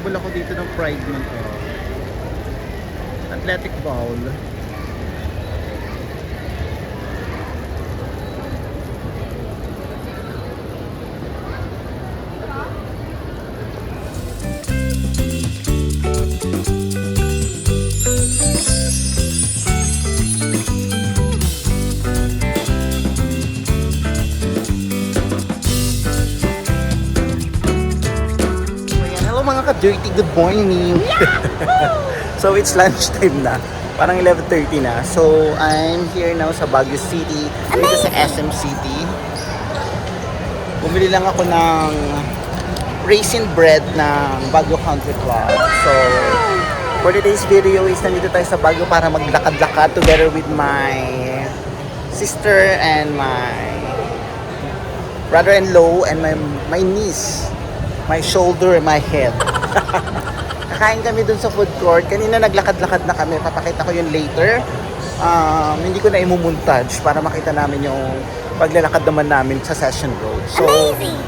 Habol ako dito ng Pride Month. Oh. Athletic Bowl. Good morning! so it's lunchtime na. Parang 11.30 na. So I'm here now sa Baguio City. Dito sa SM City. Bumili lang ako ng raisin bread ng Baguio Country Club. So for today's video is nandito tayo sa Baguio para maglakad-lakad together with my sister and my brother-in-law and my my niece, my shoulder and my head. Kakain kami dun sa food court. Kanina naglakad-lakad na kami. Papakita ko yun later. Um, hindi ko na imumontage para makita namin yung paglalakad naman namin sa Session Road. So,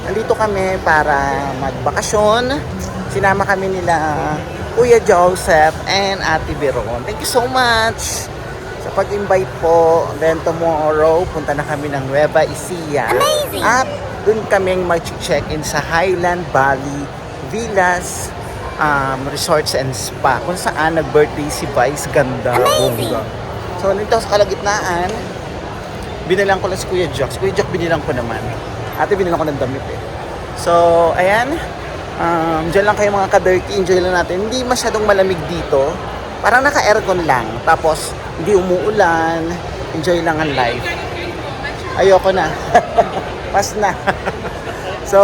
nandito kami para magbakasyon. Sinama kami nila Kuya Joseph and Ate Veron. Thank you so much sa pag-invite po. Then tomorrow, punta na kami ng Nueva Ecija. Amazing! At dun kaming mag-check-in sa Highland Valley Villas um, Resorts and Spa kung saan nag-birthday si Vice Ganda Amazing! Bongga. So, nandito ako sa kalagitnaan. Binilang ko lang si Kuya Jack. Si Kuya Jack binilang ko naman. Ate binilang ko ng damit eh. So, ayan. Um, dyan lang kayo mga ka-dirty. Enjoy lang natin. Hindi masyadong malamig dito. Parang naka-aircon lang. Tapos, hindi umuulan. Enjoy lang ang life. Ayoko na. Pas na. so,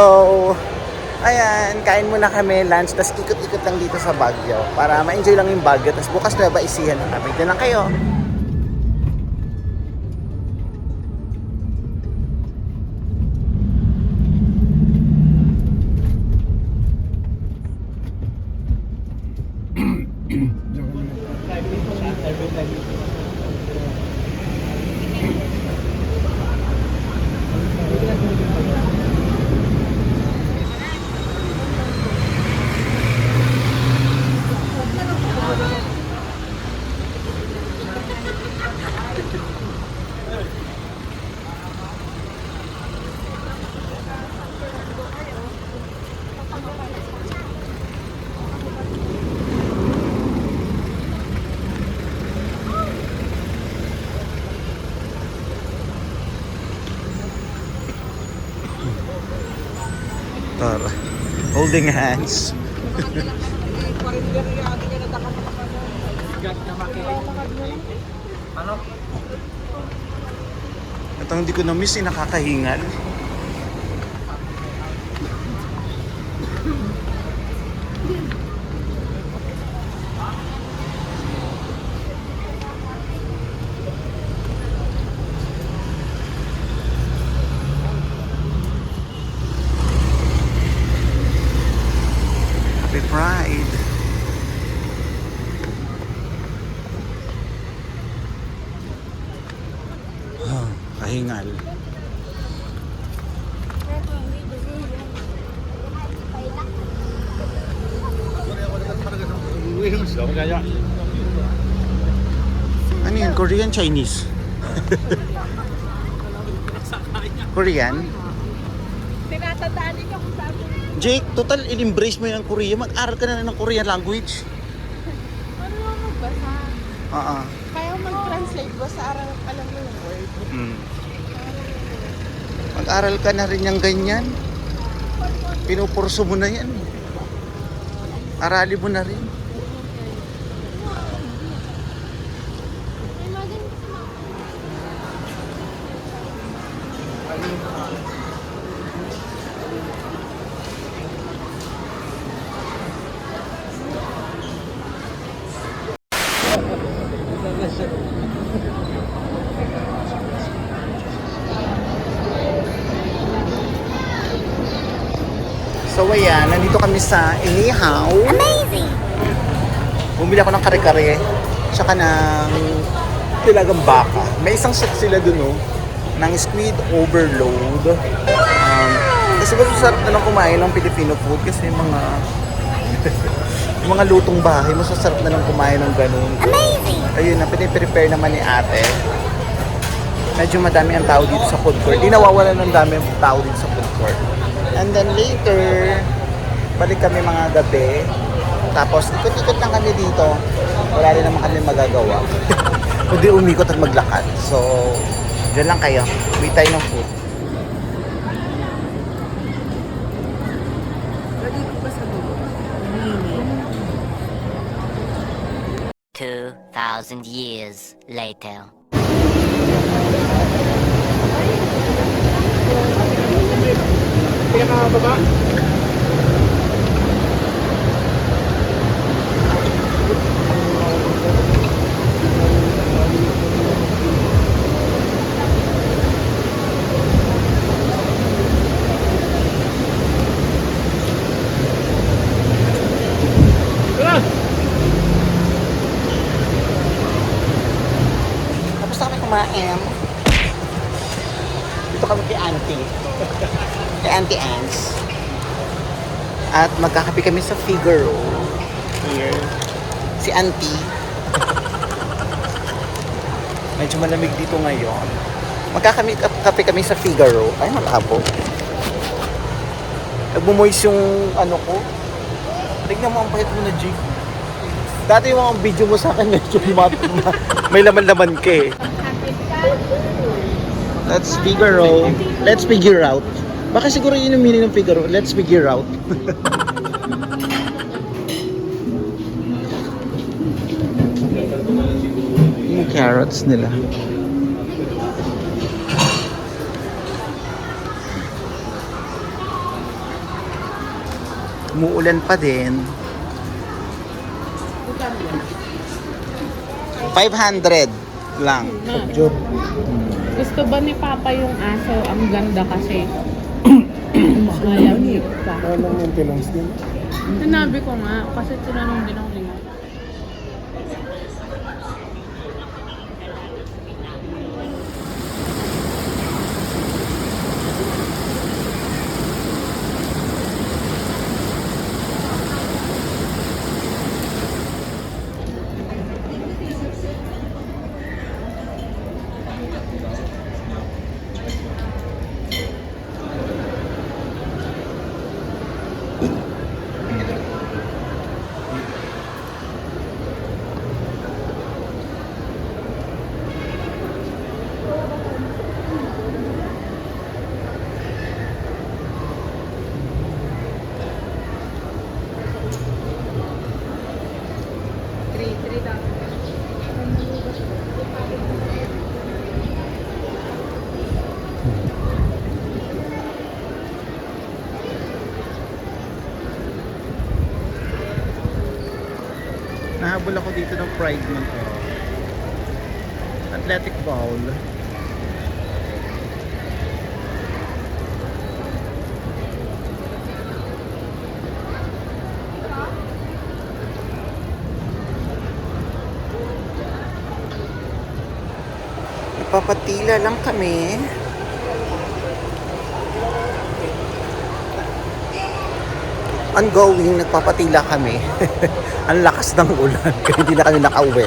ayan, kain muna kami lunch, tapos ikot-ikot lang dito sa Baguio para ma-enjoy lang yung Baguio. Tapos bukas na ba isihan na kami. Doon lang kayo. Holding hands. Ito hindi ko na-miss eh, nakakahingal. Pride! Ah, kahingal. Ano yun? Korean, Chinese? Korean? Tinatandaan niyo kung Jake, total in-embrace mo yung Korea. Mag-aral ka na ng Korean language. Ano lang magbasa? Oo. Kaya mag-translate ba sa aral alam mo yung word? Mm. Mag-aral ka na rin yung ganyan. Pinupurso mo na yan. Arali mo na rin. So ayan, nandito kami sa Inihaw. Amazing! Bumili ako ng kare-kare. Tsaka ng tilagang baka. May isang set sila dun oh. Ng squid overload. Um, kasi ba sarap na lang kumain ng Filipino food kasi mga Yung mga lutong bahay, masasarap na lang kumain ng ganun. Amazing! Ayun na, piniprepare naman ni ate. Medyo madami ang tao dito sa food court. Di nawawala ng dami ang tao dito sa food court. And then later, balik kami mga gabi. Tapos ikot-ikot lang kami dito. Wala rin naman kami magagawa. Kundi umikot at maglakad. So, dyan lang kayo. Wait tayo ng food. Two thousand years later. Tapos na kami kumain. Dito kami kay Auntie. Kay Auntie Ans. At magkakape kami sa Figaro. Here. Si Auntie. Medyo malamig dito ngayon. Magkakami kape kami sa Figaro. Ay, malabo. Nagmumoist yung ano ko. Tignan mo ang pahit mo na Jig. Dati yung mga video mo sa akin medyo ma- ma- may laman-laman ka eh. Let's figure out. Let's figure out. Baka siguro yun yung meaning ng figure out. Let's figure out. yung carrots nila. Umuulan pa din. 500 lang. Gusto ba ni Papa yung aso? Ang ganda kasi. Walang maintenance din. Sinabi ko nga, kasi tinanong din ako nila. Nahabol ako dito ng pride month. Oh. Athletic bowl. Ipapatila lang kami. ongoing, nagpapatila kami. Ang lakas ng ulan, kaya hindi na kami nakauwi.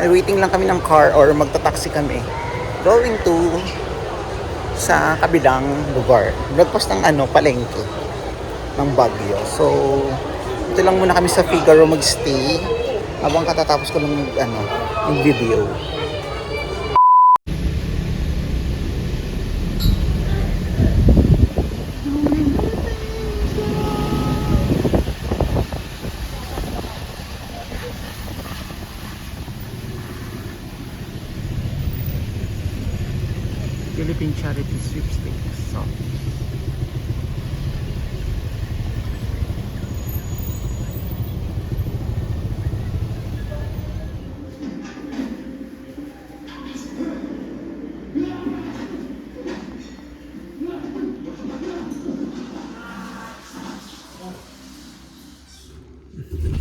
And waiting lang kami ng car or magta-taxi kami. Going to sa kabilang lugar. Lagpas ng ano, palengke ng Baguio. So, ito lang muna kami sa Figaro magstay habang katatapos ko ng ano, yung video. Philippine Charity Sweepstakes. So,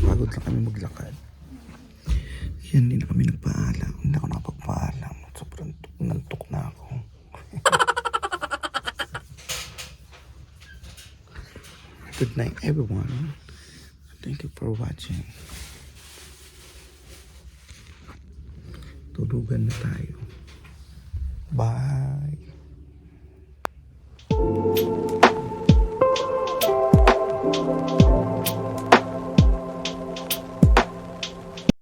Pagod lang kami maglakad. Yan, hindi na kami nagpaalam. Hindi ako nakapagpaalam. Night, everyone. Thank you for watching. Tulugan na tayo. Bye.